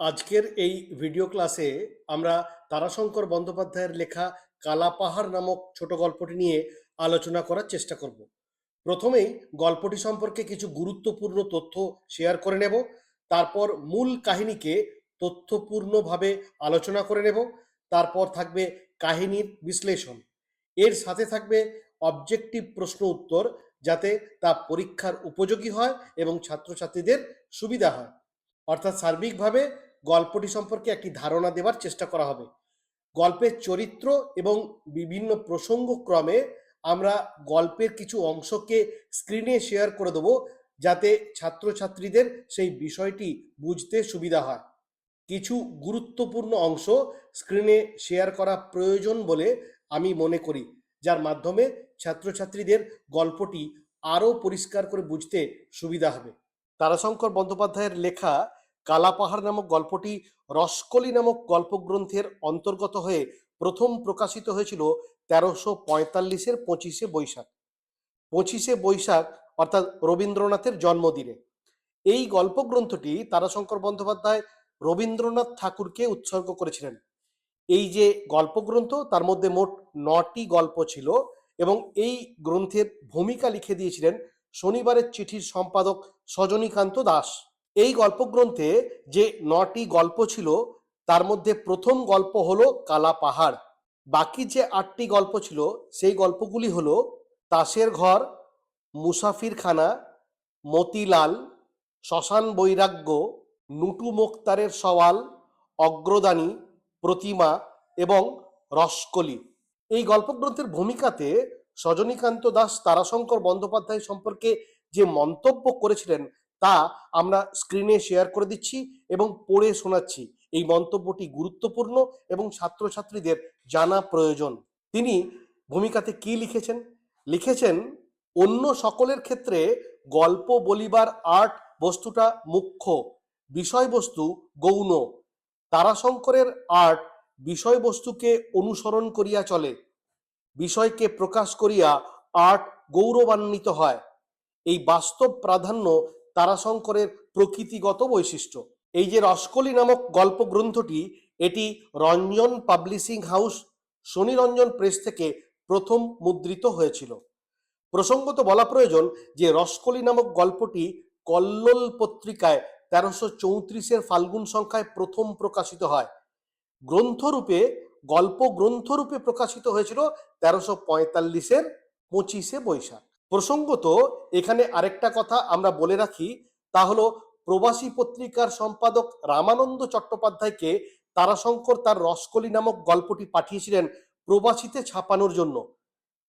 আজকের এই ভিডিও ক্লাসে আমরা তারাশঙ্কর বন্দ্যোপাধ্যায়ের লেখা কালা পাহাড় নামক ছোট গল্পটি নিয়ে আলোচনা করার চেষ্টা করব। প্রথমেই গল্পটি সম্পর্কে কিছু গুরুত্বপূর্ণ তথ্য শেয়ার করে নেব। তারপর মূল কাহিনীকে তথ্যপূর্ণভাবে আলোচনা করে নেব। তারপর থাকবে কাহিনীর বিশ্লেষণ। এর সাথে থাকবে অবজেক্টিভ প্রশ্ন উত্তর যাতে তা পরীক্ষার উপযোগী হয় এবং ছাত্রছাত্রীদের সুবিধা হয়। অর্থাৎ সার্বিকভাবে গল্পটি সম্পর্কে একটি ধারণা দেওয়ার চেষ্টা করা হবে। গল্পের চরিত্র এবং বিভিন্ন প্রসঙ্গ ক্রমে আমরা গল্পের কিছু অংশকে স্ক্রিনে শেয়ার করে দেবো, যাতে ছাত্রছাত্রীদের সেই বিষয়টি বুঝতে সুবিধা হয়। কিছু গুরুত্বপূর্ণ অংশ স্ক্রিনে শেয়ার করা প্রয়োজন বলে আমি মনে করি, যার মাধ্যমে ছাত্রছাত্রীদের গল্পটি আরও পরিষ্কার করে বুঝতে সুবিধা হবে। তারাশঙ্কর বন্দ্যোপাধ্যায়ের লেখা কালাপাহাড় নামক গল্পটি রসকলি নামক গল্পগ্রন্থের অন্তর্গত হয়ে প্রথম প্রকাশিত হয়েছিল তেরোশো পঁয়তাল্লিশের পঁচিশে বৈশাখ। পঁচিশে বৈশাখ অর্থাৎ রবীন্দ্রনাথের জন্মদিনে। এই গল্পগ্রন্থটি তারাশঙ্কর বন্দ্যোপাধ্যায় রবীন্দ্রনাথ ঠাকুরকে উৎসর্গ করেছিলেন। এই যে গল্পগ্রন্থ, তার মধ্যে মোট নটি গল্প ছিল এবং এই গ্রন্থের ভূমিকা লিখে দিয়েছিলেন শনিবারের চিঠির সম্পাদক সজনীকান্ত দাস। এই গল্পগ্রন্থে যে নটি গল্প ছিল, তার মধ্যে প্রথম গল্প হলো কালা পাহাড়। বাকি যে আটটি গল্প ছিল, সেই গল্পগুলি হলো তাসের ঘর, মুসাফিরখানা, মতিলাল, শ্মশান বৈরাগ্য, নুটু মোক্তারের সওয়াল, অগ্রদানী, প্রতিমা এবং রসকলি। এই গল্পগ্রন্থের ভূমিকাতে সজনীকান্ত দাস তারাশঙ্কর বন্দ্যোপাধ্যায় সম্পর্কে যে মন্তব্য করেছিলেন তা আমরা স্ক্রিনে শেয়ার করে দিচ্ছি এবং পড়ে শোনাচ্ছি। এই মন্তব্যটি গুরুত্বপূর্ণ এবং ছাত্রছাত্রীদের জানা প্রয়োজন। তিনি ভূমিকাতে কি লিখেছেন? লিখেছেন, অন্য সকলের ক্ষেত্রে গল্প বলিবার আর্ট বস্তুটা মুখ্য, বিষয়বস্তু গৌণ। তারাশঙ্করের আর্ট বিষয়বস্তুকে অনুসরণ করিয়া চলে, বিষয়কে প্রকাশ করিয়া আর্ট গৌরবান্বিত হয়। এই বাস্তব প্রাধান্য তারাশঙ্করের প্রকৃতিগত বৈশিষ্ট্য। এই যে রসকলি নামক গল্প গ্রন্থটি এটি Ranjan publishing house Shaniranjan press থেকে প্রথম মুদ্রিত হয়েছিল। প্রসঙ্গত বলা প্রয়োজন যে রসকলি নামক গল্পটি কল্লোল পত্রিকায় তেরোশো চৌত্রিশের ফাল্গুন সংখ্যায় প্রথম প্রকাশিত হয়। গ্রন্থরূপে গল্প গ্রন্থরূপে প্রকাশিত হয়েছিল তেরোশো পঁয়তাল্লিশের পঁচিশে বৈশাখ। প্রসঙ্গত, এখানে আরেকটা কথা আমরা বলে রাখি, তা হলো প্রবাসী পত্রিকার সম্পাদক রামানন্দ চট্টোপাধ্যায়কে তারাশঙ্কর তার রসকলি নামক গল্পটি পাঠিয়েছিলেন প্রবাসীতে ছাপানোর জন্য।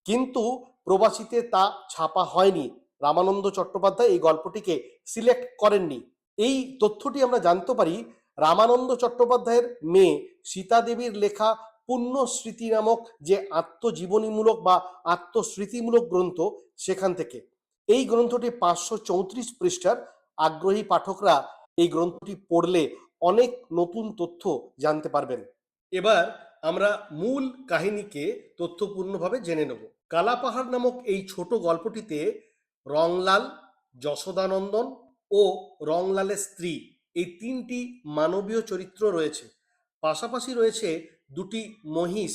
কিন্তু প্রবাসীতে তা ছাপা হয়নি। রামানন্দ চট্টোপাধ্যায় এই গল্পটিকে সিলেক্ট করেননি। এই তথ্যটি আমরা জানতে পারি, রামানন্দ চট্টোপাধ্যায়ের মেয়ে সীতা দেবীর লেখা পুণ্য স্মৃতি নামক যে আত্মজীবনীমূলক বা আত্মস্মৃতিমূলক গ্রন্থ সেখান থেকে। এই গ্রন্থটি পাঁচশো চৌত্রিশ পৃষ্ঠার আগ্রহী পাঠকরা এই গ্রন্থটি পড়লে অনেক নতুন তথ্য জানতে পারবেন। এবার আমরা মূল কাহিনীকে তথ্যপূর্ণভাবে জেনে নেব। কালাপাহাড় নামক এই ছোট গল্পটিতে রংলাল, যশোদানন্দন ও রংলালের স্ত্রী এই তিনটি মানবীয় চরিত্র রয়েছে। পাশাপাশি রয়েছে দুটি মহিষ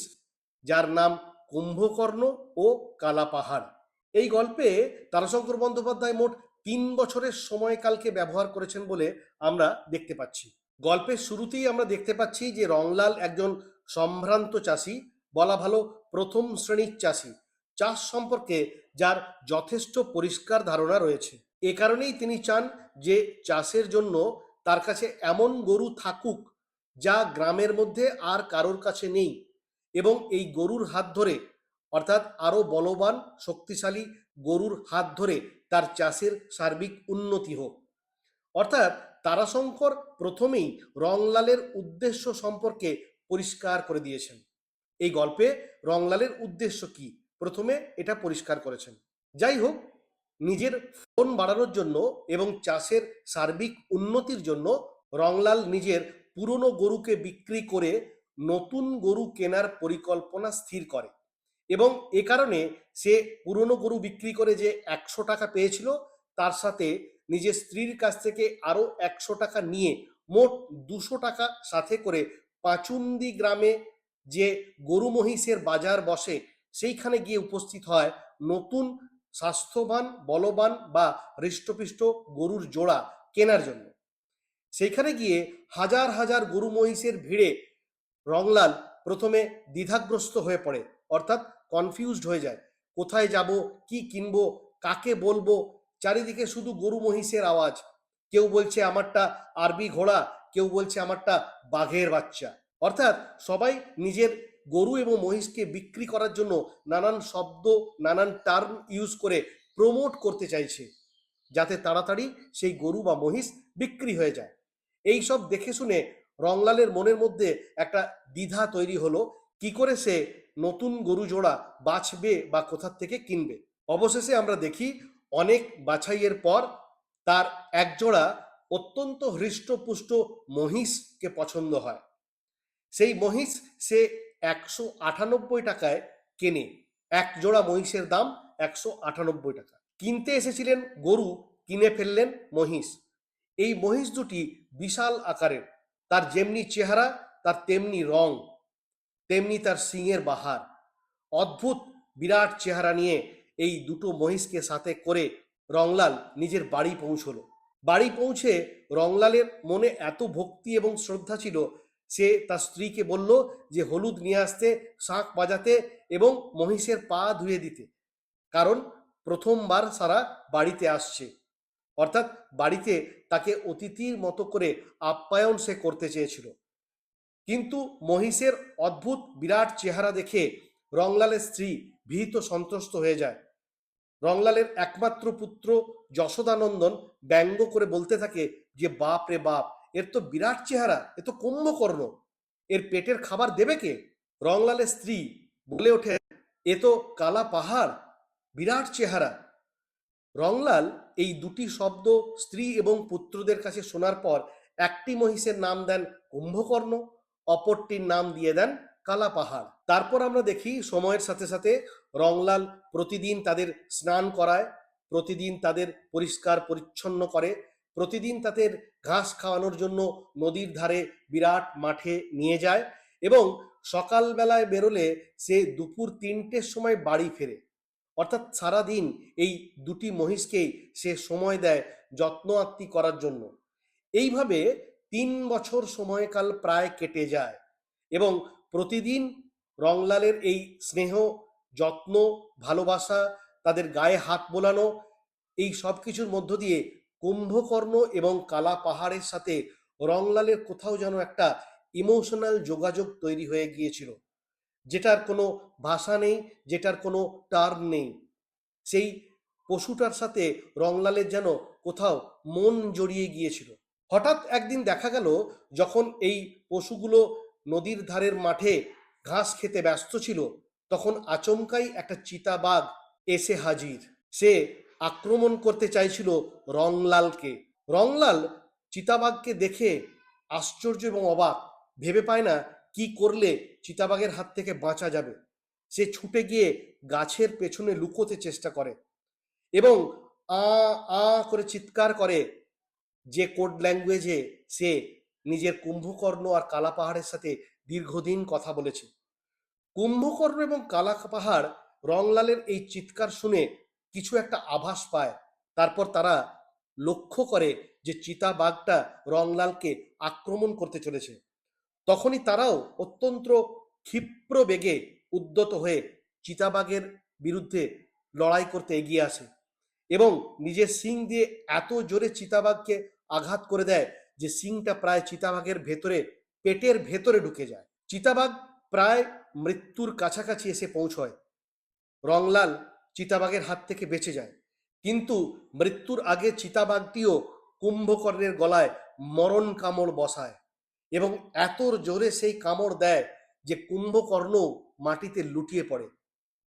যার নাম কুম্ভকর্ণ ও কালাপাহাড়। এই গল্পে তারাশঙ্কর বন্দ্যোপাধ্যায় মোট তিন বছরের সময়কালকে ব্যবহার করেছেন বলে আমরা দেখতে পাচ্ছি। গল্পের শুরুতেই আমরা দেখতে পাচ্ছি যে রংলাল একজন সম্ভ্রান্ত চাষি, বলা ভালো প্রথম শ্রেণির চাষি, চাষ সম্পর্কে যার যথেষ্ট পরিষ্কার ধারণা রয়েছে। এ কারণেই তিনি চান যে চাষের জন্য তার কাছে এমন গরু থাকুক যা গ্রামের মধ্যে আর কারোর কাছে নেই এবং এই গরুর হাত ধরে অর্থাৎ আরও বলবান, শক্তিশালী গরুর হাত ধরে তার চাষের সার্বিক উন্নতি হোক। অর্থাৎ তারাশঙ্কর প্রথমেই রংলালের উদ্দেশ্য সম্পর্কে পরিষ্কার করে দিয়েছেন। এই গল্পে রংলালের উদ্দেশ্য কি? প্রথমে এটা পরিষ্কার করেছেন। যাই হোক, নিজের ফোন বাড়ানোর জন্য এবং চাষের সার্বিক উন্নতির জন্য রংলাল নিজের পুরনো গরুকে বিক্রি করে নতুন গরু কেনার পরিকল্পনা স্থির করে। এবং এ কারণে সে পুরনো গরু বিক্রি করে যে একশো টাকা পেয়েছিল, তার সাথে নিজের স্ত্রীর কাছ থেকে আরও একশো টাকা নিয়ে মোট দুশো টাকা সাথে করে পাচুন্দি গ্রামে যে গরু মহিষের বাজার বসে, সেইখানে গিয়ে উপস্থিত হয় নতুন স্বাস্থ্যবান, বলবান বা হৃষ্টপুষ্ট গরুর জোড়া কেনার জন্য। সেইখানে গিয়ে হাজার হাজার গরু মহিষের ভিড়ে রংলাল প্রথমে দ্বিধাগ্রস্ত হয়ে পড়ে। অর্থাৎ কনফিউজড হয়ে যায়। কোথায় যাব, কি কিনবো, কাকে বলব? চারিদিকে শুধু গরু মহিষের আওয়াজ। কেউ বলছে, আমারটা আরবি ঘোড়া। কেউ বলছে, আমারটা বাঘের বাচ্চা। অর্থাৎ সবাই নিজের গরু এবং মহিষকে বিক্রি করার জন্য নানান শব্দ, নানান টার্ম ইউজ করে প্রমোট করতে চাইছে। যাতে তাড়াতাড়ি সেই গরু বা মহিষ বিক্রি হয়ে যায়। এই সব দেখে শুনে রংলালের মনের মধ্যে একটা দ্বিধা তৈরি হলো। কি করে সে নতুন গরু জোড়া বাছবে বা কোথার থেকে কিনবে। অবশেষে আমরা দেখি অনেক বাছাইয়ের পর তার এক জোড়া অত্যন্ত হৃষ্টপুষ্ট মহিষকে পছন্দ হয়। সেই মহিষ সে একশো আটানব্বই টাকায় কেনে। এক জোড়া মহিষের দাম একশো আটানব্বই টাকা। কিনতে এসেছিলেন গরু, কিনে ফেললেন মহিষ। এই মহিষ দুটি বিশাল আকারের। তার যেমনি চেহারা, তার তেমনি রং। তেমনি তার সিংয়ের বাহার। অদ্ভুত বিরাট চেহারা নিয়ে এই দুটো মহিষকে সাথে করে রংলাল নিজের বাড়ি পৌঁছলো। বাড়ি পৌঁছে রংলালের মনে এত ভক্তি এবং শ্রদ্ধা ছিল, সে তার স্ত্রীকে বলল যে হলুদ নিয়ে আসতে, শাঁখ বাজাতে এবং মহিষের পা ধুয়ে দিতে। কারণ প্রথমবার সারা বাড়িতে আসছে। অর্থাৎ বাড়িতে তাকে অতিথির মতো করে আপ্যায়ন সে করতে চেয়েছিল। কিন্তু মহিষের অদ্ভুত বিরাট চেহারা দেখে রংলালের স্ত্রী ভীত সন্ত্রস্ত হয়ে যায়। রংলালের একমাত্র পুত্র যশোদানন্দন ব্যঙ্গ করে বলতে থাকে যে, বাপ রে বাপ, এর তো বিরাট চেহারা, এ তো কুম্ভকর্ণ এর পেটের খাবার দেবে কে? রংলালের স্ত্রী বলে ওঠে, এ তো কালা পাহাড়, বিরাট চেহারা। রংলাল এই দুটি শব্দ স্ত্রী এবং পুত্রদের কাছে শোনার পর একটি মহিষের নাম দেন কুম্ভকর্ণ অপরটির নাম দিয়ে দেন কালা পাহাড়। তারপর আমরা দেখি সময়ের সাথে সাথে রংলাল প্রতিদিন তাদের স্নান করায়, প্রতিদিন তাদের পরিষ্কার পরিচ্ছন্ন করে, প্রতিদিন তাদের ঘাস খাওয়ানোর জন্য নদীর ধারে বিরাট মাঠে নিয়ে যায় এবং সকালবেলায় বেরোলে সে দুপুর তিনটের সময় বাড়ি ফেরে। অর্থাৎ সারাদিন এই দুটি মহিষকেই সে সময় দেয় যত্ন আত্মি করার জন্য। এইভাবে তিন বছর সময়কাল প্রায় কেটে যায় এবং প্রতিদিন রংলালের এই স্নেহ, যত্ন, ভালোবাসা, তাদের গায়ে হাত বোলানো, এই সব কিছুর মধ্য দিয়ে কুম্ভকর্ণ এবং কালা পাহাড়ের সাথে রংলালের কোথাও যেন একটা ইমোশনাল যোগাযোগ তৈরি হয়ে গিয়েছিল, যেটার কোনো ভাষা নেই, যেটার কোনো টার্ম নেই। সেই পশুটার সাথে রংলালের যেন কোথাও মন জড়িয়ে গিয়েছিল। হঠাৎ একদিন দেখা গেল, যখন এই পশুগুলো নদীর ধারের মাঠে ঘাস খেতে ব্যস্ত ছিল, তখন আচমকাই একটা চিতাবাঘ এসে হাজির। সে আক্রমণ করতে চাইছিল রংলালকে। রংলাল চিতাবাঘকে দেখে আশ্চর্য এবং অবাক। ভেবে পায় না কি করলে চিতাবাঘের হাত থেকে বাঁচা যাবে। সে ছুটে গিয়ে গাছের পেছনে লুকোতে চেষ্টা করে এবং আ আ করে চিৎকার করে যে কোড ল্যাঙ্গুয়েজে সে নিজের কুম্ভকর্ণ আর কালা পাহাড়ের সাথে দীর্ঘদিন কথা বলেছে। কুম্ভকর্ণ এবং কালা পাহাড় রংলালের এই চিৎকার শুনে কিছু একটা আভাস পায়। তারপর তারা লক্ষ্য করে যে চিতাবাঘটা রংলালকে আক্রমণ করতে চলেছে। তখনই তারাও অত্যন্ত ক্ষিপ্র বেগে উদ্যত হয়ে চিতাবাঘের বিরুদ্ধে লড়াই করতে এগিয়ে আসে এবং নিজের শিং দিয়ে এত জোরে চিতাবাঘকে আঘাত করে দেয় যে শিংটা প্রায় চিতাবাঘের ভেতরে, পেটের ভেতরে ঢুকে যায়। চিতাবাঘ প্রায় মৃত্যুর কাছাকাছি এসে পৌঁছয়। রংলাল চিতাবাঘের হাত থেকে বেঁচে যায়। কিন্তু মৃত্যুর আগে চিতাবাঘটিও কুম্ভকর্ণের গলায় মরণ কামড় বসায় এবং এত জোরে সেই কামড় দেয় যে কুম্ভকর্ণ মাটিতে লুটিয়ে পড়ে।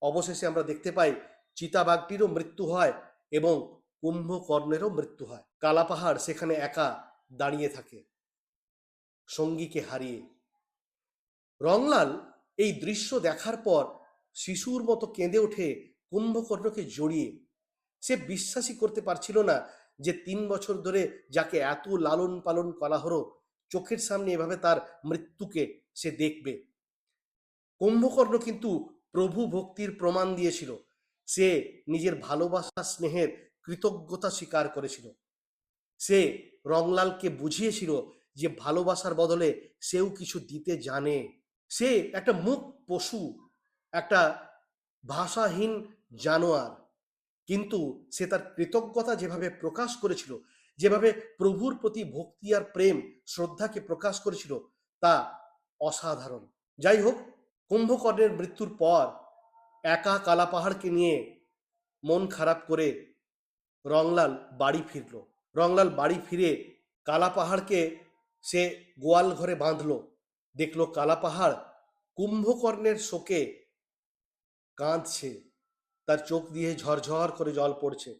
অবশেষে আমরা দেখতে পাই, চিতাবাঘটিরও মৃত্যু হয় এবং কুম্ভকর্ণেরও মৃত্যু হয়। কালাপাহাড় সেখানে একা দাঁড়িয়ে থাকে। সঙ্গীকে হারিয়ে। রংলাল এই দৃশ্য দেখার পর শিশুর মতো কেঁদে ওঠে কুম্ভকর্ণকে জড়িয়ে। সে বিশ্বাসই করতে পারছিল না যে তিন বছর ধরে যাকে এত লালন পালন করা হলো, চোখের সামনে এভাবে তার মৃত্যুকে সে দেখবে। কুম্ভকর্ণ কিন্তু প্রভু ভক্তির প্রমাণ দিয়েছিল। সে নিজের ভালোবাসা, স্নেহের কৃতজ্ঞতা স্বীকার করেছিল। সে রংলালকে বুঝিয়েছিল যে ভালোবাসার বদলে সেও কিছু দিতে জানে। সে একটা মুখ পশু, একটা ভাষাহীন জানোয়ার। কিন্তু সে তার কৃতজ্ঞতা যেভাবে প্রকাশ করেছিল, যেভাবে প্রভুর প্রতি ভক্তি আর প্রেম শ্রদ্ধাকে প্রকাশ করেছিল, তা অসাধারণ। যাই হোক, কুম্ভকর্ণের মৃত্যুর পর একা কালা পাহাড়কে নিয়ে মন খারাপ করে রংলাল বাড়ি ফিরল। রংলাল বাড়ি ফিরে কালা পাহাড়কে সে গোয়াল ঘরে বাঁধলো। দেখল কালা পাহাড় কুম্ভকর্ণের শোকে কাঁদছে। তার চোখ দিয়ে ঝরঝর করে জল পড়ছে।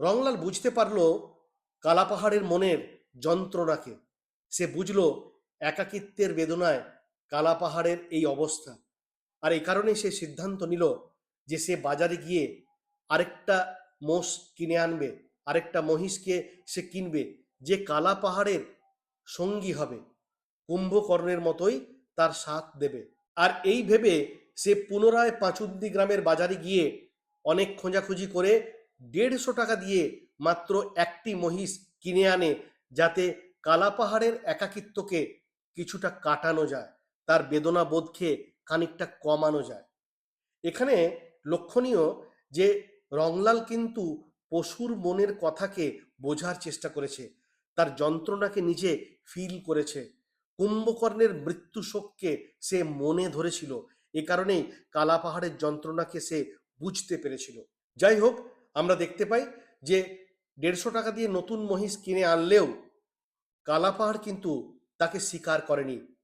রংলাল বুঝতে পারল কালা পাহাড়ের মনের যন্ত্রণাকে। সে বুঝলো একাকিত্বের বেদনায় কালা পাহাড়ের এই অবস্থা। আর এই কারণে সে সিদ্ধান্ত নিল যে সে বাজারে গিয়ে আরেকটা মোষ কিনে আনবে। আরেকটা মহিষকে সে কিনবে। যে কালা পাহাড়ের সঙ্গী হবে, কুম্ভকর্ণের মতোই তার সাথ দেবে। আর এই ভেবে সে পুনরায় পাঁচুদ্দি গ্রামের বাজারে গিয়ে অনেক খোঁজাখুঁজি করে দেড়শো টাকা দিয়ে মাত্র একটি মহিষ কিনে আনে, যাতে কালা পাহাড়ের একাকিত্বকে কিছুটা কাটানো যায়, তার বেদনা বোধকে খানিকটা কমানো যায়। এখানে লক্ষণীয় যে রংলাল কিন্তু পশুর মনের কথাকে বোঝার চেষ্টা করেছে। তার যন্ত্রণাকে নিজে ফিল করেছে। কুম্ভকর্ণের মৃত্যু শোককে সে মনে ধরেছিল। এ কারণেই কালা পাহাড়ের যন্ত্রণাকে সে বুঝতে পেরেছিল। যাই হোক, আমরা দেখতে পাই যে দেড়শো টাকা দিয়ে নতুন মহিষ কিনে আনলেও কালা পাহাড় কিন্তু তাকে স্বীকার করেনি।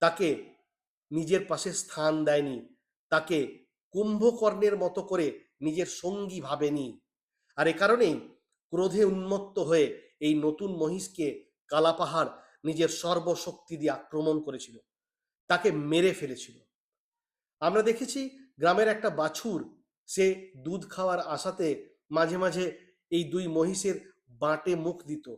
তাকে নিজের পাশে স্থান দেয়নি। তাকে কুম্ভকর্ণের মতো করে নিজের সঙ্গী ভাবেনি। আর এ কারণেই ক্রোধে উন্মত্ত হয়ে এই নতুন মহিষকে কালাপাহাড় নিজের সর্বশক্তি দিয়ে আক্রমণ করেছিল। তাকে মেরে ফেলেছিল। আমরা দেখেছি গ্রামের একটা বাছুর, সে দুধ খাওয়ার আশাতে মাঝে মাঝে এই দুই মহিষের বাঁটে মুখ দিত।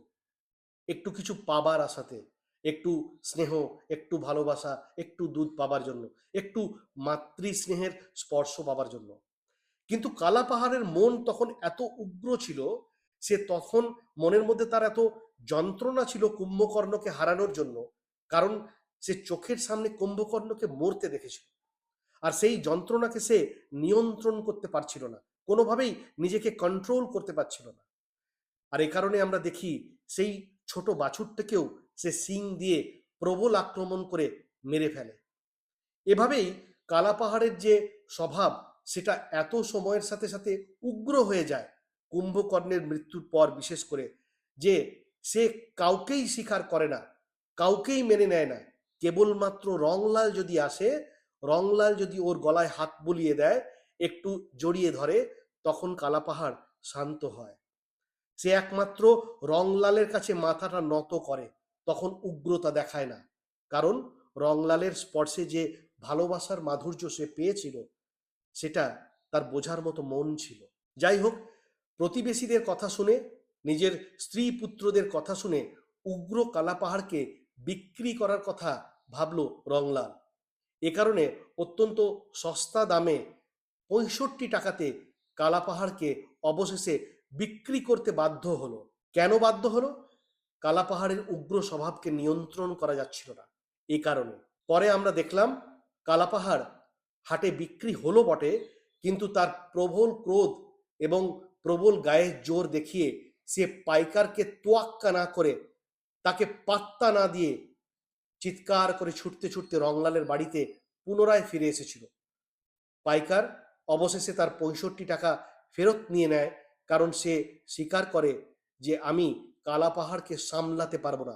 একটু কিছু পাবার আশাতে, একটু স্নেহ, একটু ভালোবাসা, একটু দুধ পাবার জন্য, একটু মাতৃ স্নেহের স্পর্শ পাবার জন্য। কিন্তু কালা পাহাড়ের মন তখন এত উগ্র ছিল, সে তখন মনের মধ্যে তার এত যন্ত্রণা ছিল কুম্ভকর্ণকে হারানোর জন্য, কারণ সে চোখের সামনে কুম্ভকর্ণকে মরতে দেখেছিল। আর সেই যন্ত্রণাকে সে নিয়ন্ত্রণ করতে পারছিল না, কোনোভাবেই নিজেকে কন্ট্রোল করতে পারছিল না। আর এ কারণে আমরা দেখি সেই ছোট বাছুরটাকেও সে সিং দিয়ে প্রবল আক্রমণ করে মেরে ফেলে। এভাবেই কালা পাহাড়ের যে স্বভাব সেটা এত সময়ের সাথে সাথে উগ্র হয়ে যায় কুম্ভকর্ণের মৃত্যুর পর বিশেষ করে যে সে কাউকেই স্বীকার করে না, কাউকেই মেনে নেয় না। কেবলমাত্র রংলাল যদি আসে, রংলাল যদি ওর গলায় হাত বুলিয়ে দেয়, একটু জড়িয়ে ধরে, তখন কালাপাহাড় শান্ত হয়। সে একমাত্র রংলালের কাছে মাথাটা নত করে, তখন উগ্রতা দেখায় না। কারণ রংলালের স্পর্শে যে ভালোবাসার মাধুর্য সে পেয়েছিল সেটা তার বোঝার মতো মন ছিল। যাই হোক, প্রতিবেশীদের কথা শুনে, নিজের স্ত্রী পুত্রদের কথা শুনে উগ্র কালাপাহাড়কে বিক্রি করার কথা ভাবল রংলাল। এ কারণে অত্যন্ত সস্তা দামে পঁয়ষট্টি টাকাতে কালাপাহাড়কে অবশেষে বিক্রি করতে বাধ্য হলো। কেন বাধ্য হলো? কালাপাহাড়ের উগ্র স্বভাবকে নিয়ন্ত্রণ করা যাচ্ছিল না। এ কারণে। পরে আমরা দেখলাম কালা পাহাড় হাটে বিক্রি হলো বটে, কিন্তু তার প্রবল ক্রোধ এবং প্রবল গায়ের জোর দেখিয়ে সে পাইকারকে তোয়াক্কা না করে তাকে পাত্তা না দিয়ে চিৎকার করে ছুটতে ছুটতে রংলালের বাড়িতে পুনরায় ফিরে এসেছিল। পাইকার অবশেষে তার পঁয়ষট্টি টাকা ফেরত নিয়ে নেয়, কারণ সে স্বীকার করে যে আমি কালা পাহাড়কে সামলাতে পারব না।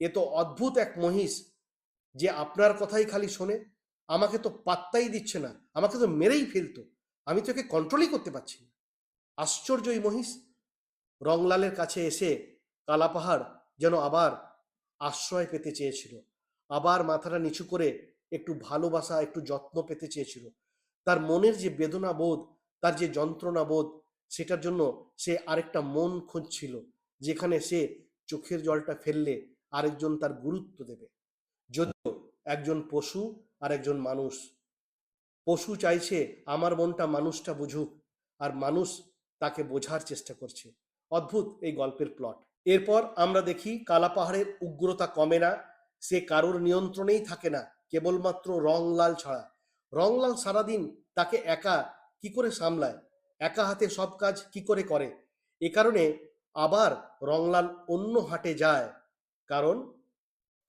এ তো অদ্ভুত এক মহিষ, যে আপনার কথাই খালি শোনে। আমাকে তো পাত্তাই দিচ্ছে না, আমাকে তো মেরেই ফেলতো। আমি তো তোকে কন্ট্রোলই করতে পারছি না। আশ্চর্য এই মহিষ, রংলালের কাছে এসে কালাপাহাড় যেন আবার আশ্রয় পেতে চেয়েছিল। আবার মাথাটা নিচু করে একটু ভালোবাসা, একটু যত্ন পেতে চেয়েছিল। তার মনের যে বেদনা বোধ তার যে যন্ত্রণা বোধ সেটার জন্য সে আরেকটা মন খুঁজছিল, যেখানে সে চোখের জলটা ফেললে আরেকজন তার গুরুত্ব দেবে। যদিও একজন পশু আর একজন মানুষ। পশু চাইছে, আমার মনটা মানুষটা বুঝুক। আর মানুষ তাকে বোঝার চেষ্টা করছে। অদ্ভুত এই গল্পের প্লট। এরপর আমরা দেখি, কালা পাহাড়ের উগ্রতা কমে না, সে কারোর নিয়ন্ত্রণেই থাকে না, কেবলমাত্র রংলাল ছাড়া। রংলাল সারাদিন তাকে একা কি করে সামলায়? একা হাতে সব কাজ কি করে করে? এ কারণে আবার রংলাল অন্য হাটে যায়, কারণ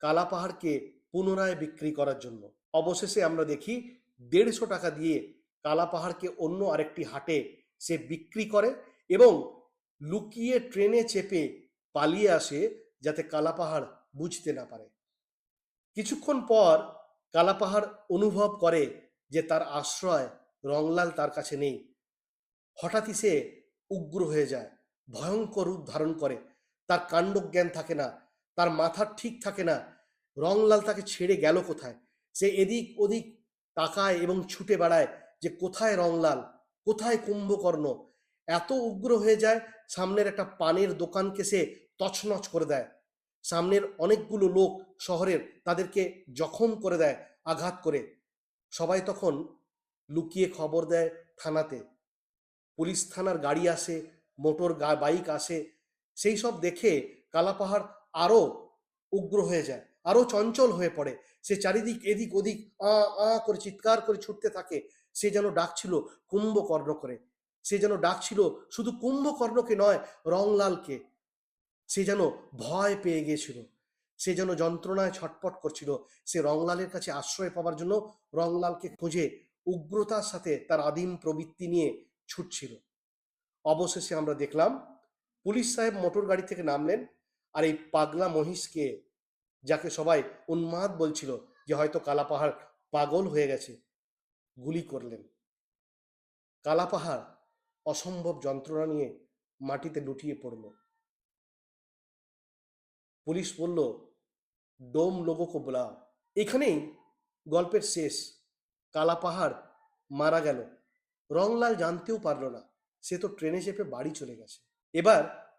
কালা পাহাড়কে পুনরায় বিক্রি করার জন্য। অবশেষে আমরা দেখি দেড়শো টাকা দিয়ে কালা পাহাড়কে অন্য আরেকটি হাটে সে বিক্রি করে এবং লুকিয়ে ট্রেনে চেপে পালিয়ে আসে যাতে কালা পাহাড় বুঝতে না পারে। কিছুক্ষণ পর কালা পাহাড় অনুভব করে যে তার আশ্রয় রংলাল তার কাছে নেই। হঠাৎই সে উগ্র হয়ে যায়, ভয়ঙ্কর রূপ ধারণ করে। তার কাণ্ডজ্ঞান থাকে না, তার মাথা ঠিক থাকে না, রংলাল তাকে ছেড়ে গেল কোথায়? সে এদিক ওদিক তাকায় এবং ছুটে বেড়ায় যে কোথায় রংলাল, কোথায় কুম্ভকর্ণ। এত উগ্র হয়ে যায়, সামনের একটা পানের দোকানকে সে তছনছ করে দেয়। সামনের অনেকগুলো লোক শহরের তাদেরকে জখম করে দেয়, আঘাত করে। সবাই তখন লুকিয়ে খবর দেয় থানাতে। পুলিশ থানার গাড়ি আসে, মোটর বাইক আসে। সেই সব দেখে কালাপাহাড় আরও উগ্র হয়ে যায়। আরও চঞ্চল হয়ে পড়ে। সে চারিদিক এদিক ওদিক আ আ করে চিৎকার করে ছুটতে থাকে। সে যেন ডাকছিল কুম্ভকর্ণ করে সে যেন ডাকছিল শুধু কুম্ভকর্ণকে নয়, রংলালকে। সে যেন ভয় পেয়ে গিয়েছিল। সে যেন যন্ত্রণায় ছটপট করছিল। সে রংলালের কাছে আশ্রয় পাওয়ার জন্য রংলালকে খুঁজে উগ্রতার সাথে তার আদিম প্রবৃত্তি নিয়ে ছুটছিল। অবশেষে আমরা দেখলাম, পুলিশ সাহেব মোটর গাড়ি থেকে নামলেন আর এই পাগলা মহিষকে যাকে সবাই উন্মাদ বলছিল যে হয়তো কালাপাহাড় পাগল হয়ে গেছে, গুলি করলেন। কালাপাহাড় অসম্ভব যন্ত্রণা নিয়ে মাটিতে লুটিয়ে পড়ল। পুলিশ বলল, ডোম লোগো কো বুলাও। এখানেই গল্পের শেষ। কালাপাহাড় মারা গেল। রংলাল জানতেও পারল না, সে তো ট্রেনে চেপে বাড়ি চলে গেছে। এবার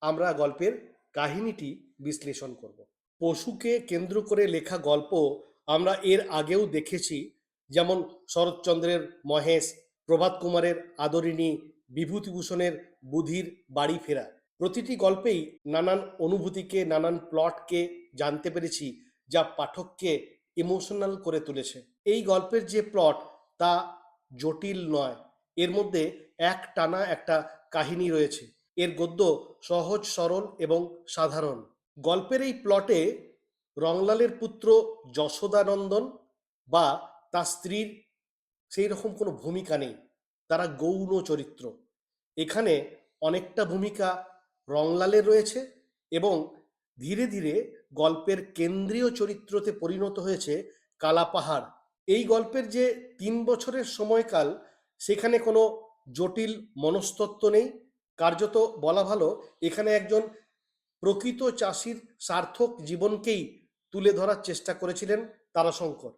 আমরা গল্পের কাহিনীটি বিশ্লেষণ করব। পশুকে কেন্দ্র করে লেখা গল্প আমরা এর আগেও দেখেছি, যেমন শরৎচন্দ্রের মহেশ, প্রভাত কুমারের আদরিণী, বিভূতিভূষণের বুধির বাড়ি ফেরা। প্রতিটি গল্পেই নানান অনুভূতিকে, নানান প্লটকে জানতে পেরেছি, যা পাঠককে ইমোশনাল করে তুলেছে। এই গল্পের যে প্লট, তা জটিল নয়। এর মধ্যে এক টানা একটা কাহিনী রয়েছে। এর গদ্য সহজ, সরল এবং সাধারণ। গল্পের এই প্লটে রংলালের পুত্র যশোদানন্দন বা তার স্ত্রীর সেই রকম কোনো ভূমিকা নেই। তারা গৌণ চরিত্র। এখানে অনেকটা ভূমিকা রংলালের রয়েছে এবং ধীরে ধীরে গল্পের কেন্দ্রীয় চরিত্রতে পরিণত হয়েছে কালাপাহাড় এই গল্পের যে তিন বছরের সময়কাল, সেখানে কোনো জটিল মনস্তত্ত্ব নেই। কার্যত বলা ভালো, এখানে একজন প্রকৃত চাষির সার্থক জীবনকেই তুলে ধরার চেষ্টা করেছিলেন তারাশঙ্কর।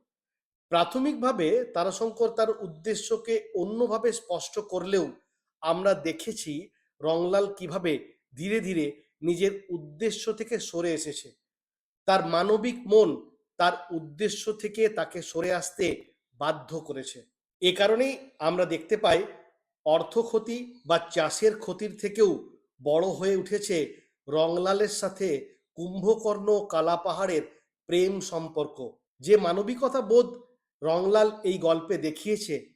প্রাথমিকভাবে তারাশঙ্কর তার উদ্দেশ্যকে অন্যভাবে স্পষ্ট করলেও আমরা দেখেছি রংলাল কীভাবে ধীরে ধীরে নিজের উদ্দেশ্য থেকে সরে এসেছে। তার মানবিক মন তার উদ্দেশ্য থেকে তাকে সরে আসতে বাধ্য করেছে। এ কারণেই আমরা দেখতে পাই অর্থ ক্ষতি বা চাষের ক্ষতির থেকেও বড় হয়ে উঠেছে রংলালের সাথে কুম্ভকর্ণ কালাপাহাড়ের প্রেম সম্পর্ক। যে মানবিকতা বোধ রংলাল এই গল্পে দেখিয়েছে,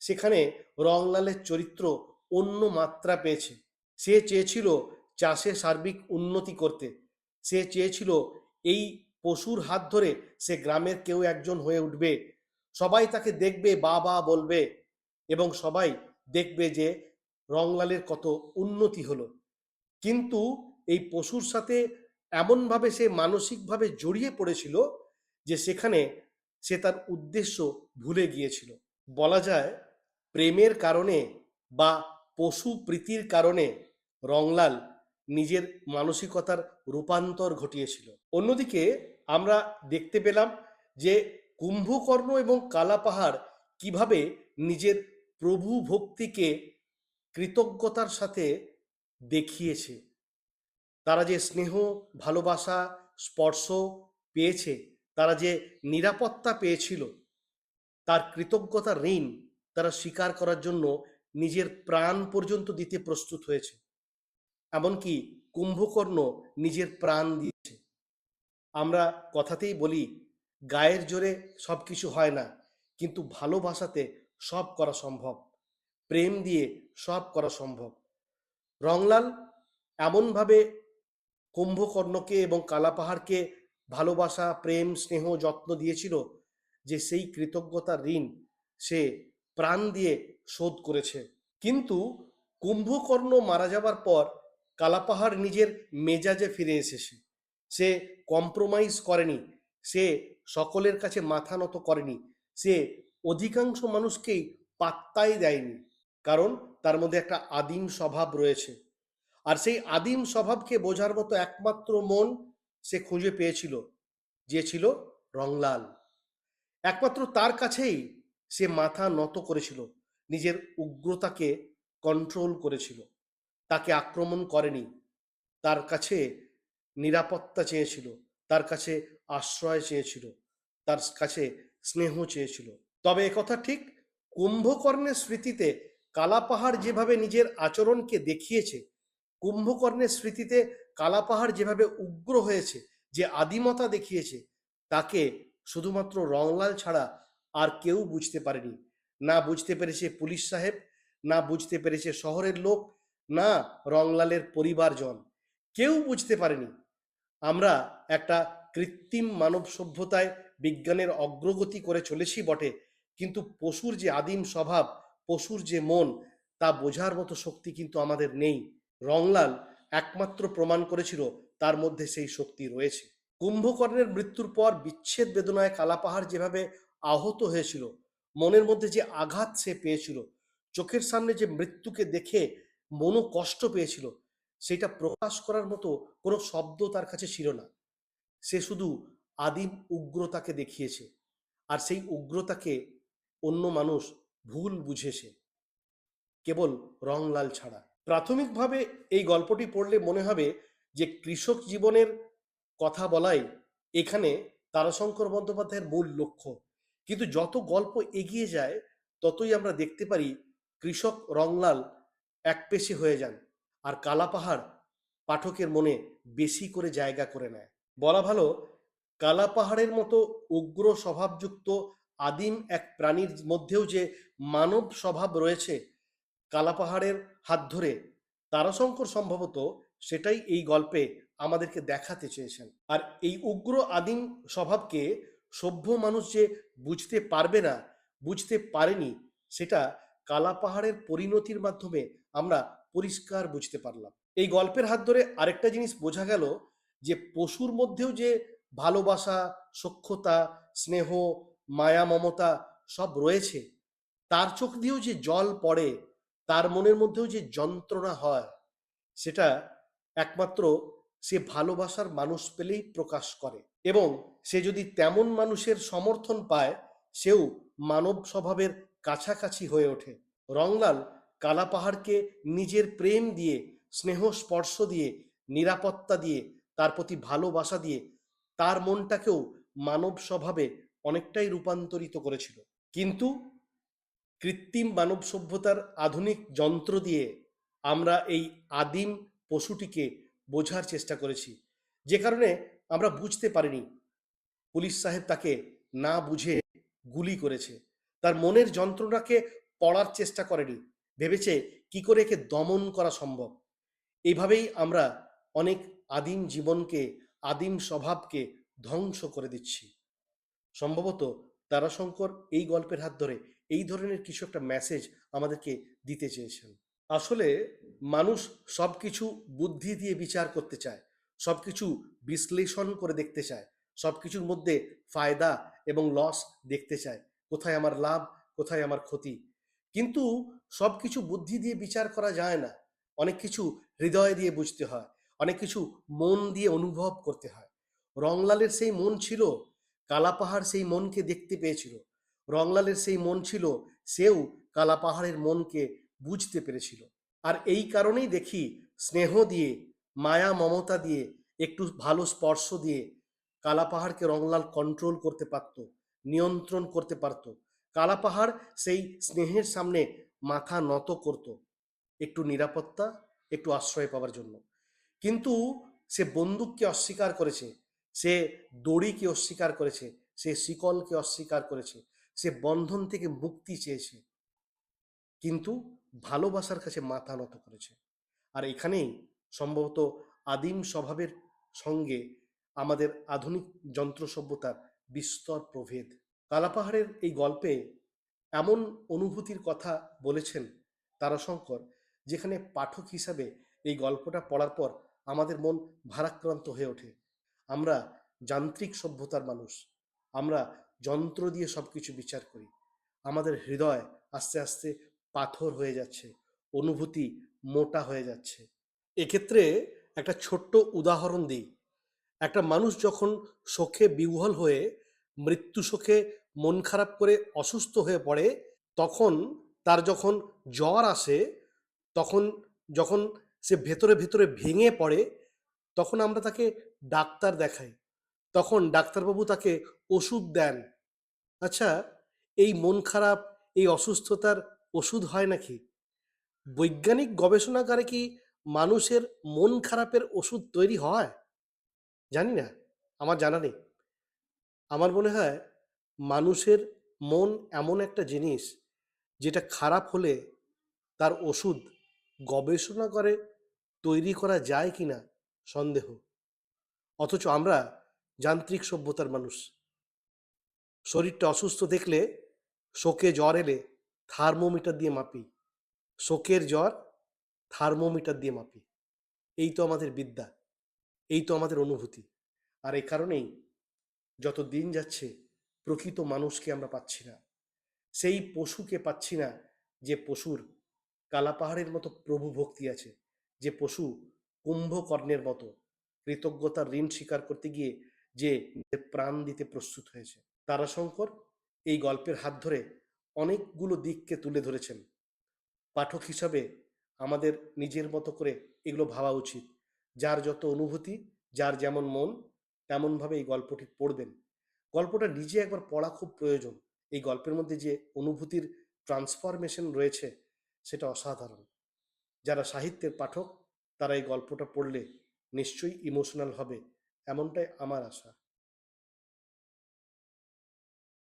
সেখানে রংলালের চরিত্র অন্য মাত্রা পেয়েছে। সে চেয়েছিল চাষে সার্বিক উন্নতি করতে। সে চেয়েছিল এই পশুর হাত ধরে সে গ্রামের কেউ একজন হয়ে উঠবে। সবাই তাকে দেখবে, বা বা, বলবে এবং সবাই দেখবে যে রংলালের কত উন্নতি হলো। কিন্তু এই পশুর সাথে এমনভাবে সে মানসিকভাবে জড়িয়ে পড়েছিল যে সেখানে সে তার উদ্দেশ্য ভুলে গিয়েছিল। বলা যায়, প্রেমের কারণে বা পশু প্রীতির কারণে রংলাল নিজের মানসিকতার রূপান্তর ঘটিয়েছিল। অন্যদিকে আমরা দেখতে পেলাম যে কুম্ভকর্ণ এবং কালাপাহাড় কীভাবে নিজের প্রভু ভক্তিকে কৃতজ্ঞতার সাথে দেখিয়েছে। তারা যে স্নেহ, ভালোবাসা, স্পর্শ পেয়েছে, তারা যে নিরাপত্তা পেয়েছিল, তার কৃতজ্ঞতা ঋণ তারা স্বীকার করার জন্য নিজের প্রাণ পর্যন্ত দিতে প্রস্তুত হয়েছে। এমনকি কুম্ভকর্ণ নিজের প্রাণ দিয়েছে। আমরা কথাতেই বলি, গায়ের জোরে সব কিছু হয় না, কিন্তু ভালোবাসাতে সব করা সম্ভব। প্রেম দিয়ে সব করা সম্ভব। রংলাল এমনভাবে কুম্ভকর্ণকে এবং কালাপাহাড়কে ভালোবাসা, প্রেম, স্নেহ, যত্ন দিয়েছিল যে সেই কৃতজ্ঞতার ঋণ সে প্রাণ দিয়ে শোধ করেছে। কিন্তু কুম্ভকর্ণ মারা যাবার পর কালাপাহাড় নিজের মেজাজে ফিরে এসেছে। সে কম্প্রোমাইজ করেনি, সে সকলের কাছে মাথা নত করেনি, সে অধিকাংশ মানুষকেই পাত্তাই দেয়নি। কারণ তার মধ্যে একটা আদিম স্বভাব রয়েছে। আর সেই আদিম স্বভাবকে বোঝার মতো একমাত্র মন সে খুঁজে পেয়েছিল, যে ছিল রংলাল। একমাত্র তার কাছেই সে মাথা নত করেছিল, নিজের উগ্রতাকে কন্ট্রোল করেছিল। তাকে আক্রমণ করেনি, তার কাছে নিরাপত্তা চেয়েছিল, তার কাছে আশ্রয় চেয়েছিল, তার কাছে স্নেহ চেয়েছিল। তবে কথা ঠিক কুম্ভকর্ণের স্মৃতিতে কালাপাহাড় যেভাবে নিজের আচরণকে দেখিয়েছে কুম্ভকর্ণের স্মৃতিতে কালাপাহাড় যেভাবে উগ্র হয়েছে, যে আদিমতা দেখিয়েছে, তাকে শুধুমাত্র রংলাল ছাড়া আর কেউ বুঝতে পারেনি। না বুঝতে পেরেছে পুলিশ সাহেব, না বুঝতে পেরেছে শহরের লোক, না রংলালের পরিবারজন। কেউ বুঝতে পারেনি। আমরা একটা কৃত্রিম মানব সভ্যতায় বিজ্ঞানের অগ্রগতি করে চলেছি বটে, কিন্তু পশুর যে আদিম স্বভাব, পশুর যে মন, তা বোঝার মতো শক্তি কিন্তু আমাদের নেই। রংলাল একমাত্র প্রমাণ করেছিল তার মধ্যে সেই শক্তি রয়েছে। কুম্ভকর্ণের মৃত্যুর পর বিচ্ছেদ বেদনায় কালাপাহাড় যেভাবে আহত হয়েছিল, মনের মধ্যে যে আঘাত সে পেয়েছিল, চোখের সামনে যে মৃত্যুকে দেখে মনো কষ্ট পেয়েছিল, সেটা প্রকাশ করার মতো কোনো শব্দ তার কাছে ছিল না। সে শুধু আদিম উগ্রতাকে দেখিয়েছে, আর সেই উগ্রতাকে অন্য মানুষ ভুল বুঝেছে, কেবল রংলাল ছাড়া। প্রাথমিকভাবে এই গল্পটি পড়লে মনে হবে যে কৃষক জীবনের কথা বলাই এখানে তারাশঙ্কর বন্দ্যোপাধ্যায়ের মূল লক্ষ্য। কিন্তু যত গল্প এগিয়ে যায়, ততই আমরা দেখতে পারি কৃষক রংলাল একপেশে হয়ে যান আর কালাপাহাড় পাঠকের মনে বেশি করে জায়গা করে নেয়। বলা ভালো, কালাপাহাড়ের মতো উগ্র স্বভাবযুক্ত আদিম এক প্রাণীর মধ্যেও যে মানব স্বভাব রয়েছে কালাপাহাড়ের হাত ধরে তারাশঙ্কর সম্ভবত সেটাই এই গল্পে আমাদেরকে দেখাতে চেয়েছেন। আর এই উগ্র আদিম স্বভাবকে সভ্য মানুষ যে বুঝতে পারবে না, বুঝতে পারেনি, সেটা কালাপাহাড়ের পরিণতির মাধ্যমে আমরা পরিষ্কার বুঝতে পারলাম। এই গল্পের হাত ধরে আরেকটা জিনিস বোঝা গেল যে পশুর মধ্যেও যে ভালোবাসা সক্ষতা স্নেহ, মায়া, মমতা সব রয়েছে, তার চোখ দিয়েও যে জল পড়ে তার মনের মধ্যেও যে যন্ত্রণা হয়, সেটা একমাত্র সে ভালোবাসার মানুষ পেলেই প্রকাশ করে এবং সে যদি তেমন মানুষের সমর্থন পায়, সেও মানব স্বভাবের কাছাকাছি হয়ে ওঠে। রংলাল কালাপাহাড়কে নিজের প্রেম দিয়ে, স্নেহ স্পর্শ দিয়ে, নিরাপত্তা দিয়ে, তার প্রতি ভালোবাসা দিয়ে তার মনটাকেও মানব স্বভাবে অনেকটাই রূপান্তরিত করেছিল। কিন্তু কৃত্রিম মানব সভ্যতার আধুনিক যন্ত্র দিয়ে আমরা এই আদিম পশুটিকে বোঝার চেষ্টা করেছি। যে কারণে আমরা বুঝতে পারিনি, পুলিশ সাহেব তাকে না বুঝে গুলি করেছে। তার মনের যন্ত্রণাকে পড়ার চেষ্টা করেনি, ভেবেছে কি করে একে দমন করা সম্ভব। এইভাবেই আমরা অনেক আদিম জীবনকে, আদিম স্বভাবকে ধ্বংস করে দিচ্ছি। সম্ভবত তারাশঙ্কর এই গল্পের হাত ধরে এই ধরনের কিছু একটা মেসেজ আমাদেরকে দিতে চেয়েছেন। আসলে মানুষ সব কিছু বুদ্ধি দিয়ে বিচার করতে চায় সব কিছু বিশ্লেষণ করে দেখতে চায় সব কিছুর মধ্যে ফায়দা এবং লস দেখতে চায়, কোথায় আমার লাভ, কোথায় আমার ক্ষতি। কিন্তু সব কিছু বুদ্ধি দিয়ে বিচার করা যায় না। অনেক কিছু হৃদয় দিয়ে বুঝতে হয়, অনেক কিছু মন দিয়ে অনুভব করতে হয়। রংলালের সেই মন ছিল কালাপাহাড় সেই মনকে দেখতে পেয়েছিল। রংলালের সেই মন ছিল, সেও কালাপাহাড়ের মনকে বুঝতে পেরেছিল। আর এই কারণেই দেখি স্নেহ দিয়ে, মায়া মমতা দিয়ে, একটু ভালো স্পর্শ দিয়ে কালাপাহাড়কে রংলাল কন্ট্রোল করতে পারত, নিয়ন্ত্রণ করতে পারত। কালাপাহাড় সেই স্নেহের সামনে মাথা নত করত, একটু নিরাপত্তা, একটু আশ্রয় পাওয়ার জন্য। কিন্তু সে বন্দুককে অস্বীকার করেছে সে দড়িকে অস্বীকার করেছে, সে শিকলকে অস্বীকার করেছে, সে বন্ধন থেকে মুক্তি চেয়েছে। কিন্তু ভালোবাসার কাছে মাথা নত করেছে। আর এখানেই সম্ভবত আদিম স্বভাবের সঙ্গে আমাদের আধুনিক যন্ত্র সভ্যতার বিস্তর প্রভেদ। কালাপাহাড়ের এই গল্পে এমন অনুভূতির কথা বলেছেন তারাশঙ্কর, যেখানে পাঠক হিসাবে এই গল্পটা পড়ার পর আমাদের মন ভারাক্রান্ত হয়ে ওঠে। আমরা যান্ত্রিক সভ্যতার মানুষ। আমরা যন্ত্র দিয়ে সব কিছু বিচার করি। আমাদের হৃদয় আস্তে আস্তে পাথর হয়ে যাচ্ছে, অনুভূতি মোটা হয়ে যাচ্ছে। এক্ষেত্রে একটা ছোট্ট উদাহরণ দিই। একটা মানুষ যখন শোকে বিহ্বল হয়ে, মৃত্যু শোকে মন খারাপ করে অসুস্থ হয়ে পড়ে, তখন তার যখন জ্বর আসে, তখন যখন সে ভেতরে ভেতরে ভেঙে পড়ে তখন আমরা তাকে ডাক্তার দেখাই। তখন ডাক্তারবাবু তাকে ওষুধ দেন। আচ্ছা এই মন খারাপ, এই অসুস্থতার ওষুধ হয় নাকি? বৈজ্ঞানিক গবেষণাগারে কি মানুষের মন খারাপের ওষুধ তৈরি হয়? জানি না, আমার জানা নেই। আমার মনে হয় মানুষের মন এমন একটা জিনিস যেটা খারাপ হলে তার ওষুধ গবেষণা করে তৈরি করা যায় কি না সন্দেহ। অথচ আমরা যান্ত্রিক সভ্যতার মানুষ। শরীরটা অসুস্থ দেখলে শোকে জ্বর এলে থার্মোমিটার দিয়ে মাপি। শোকের জ্বর থার্মোমিটার দিয়ে মাপি। এই তো আমাদের বিদ্যা, এই তো আমাদের অনুভূতি। আর এই কারণেই যত দিন যাচ্ছে প্রকৃত মানুষকে আমরা পাচ্ছি না। সেই পশুকে পাচ্ছি না যে পশুর কালাপাহাড়ের মতো প্রভু ভক্তি আছে, যে পশু কুম্ভকর্ণের মতো কৃতজ্ঞতার ঋণ স্বীকার করতে গিয়ে যে প্রাণ দিতে প্রস্তুত হয়েছে। তারাশঙ্কর এই গল্পের হাত ধরে অনেকগুলো দিককে তুলে ধরেছেন। পাঠক হিসাবে আমাদের নিজের মতো করে এগুলো ভাবা উচিত। যার যত অনুভূতি, যার যেমন মন, তেমনভাবে এই গল্পটি পড়বেন। গল্পটা নিজে একবার পড়া খুব প্রয়োজন। এই গল্পের মধ্যে যে অনুভূতির ট্রান্সফরমেশন রয়েছে, সেটা অসাধারণ। যারা সাহিত্যের পাঠক তারা এই গল্পটা পড়লে নিশ্চয়ই ইমোশনাল হবে এমনটাই আমার আশা।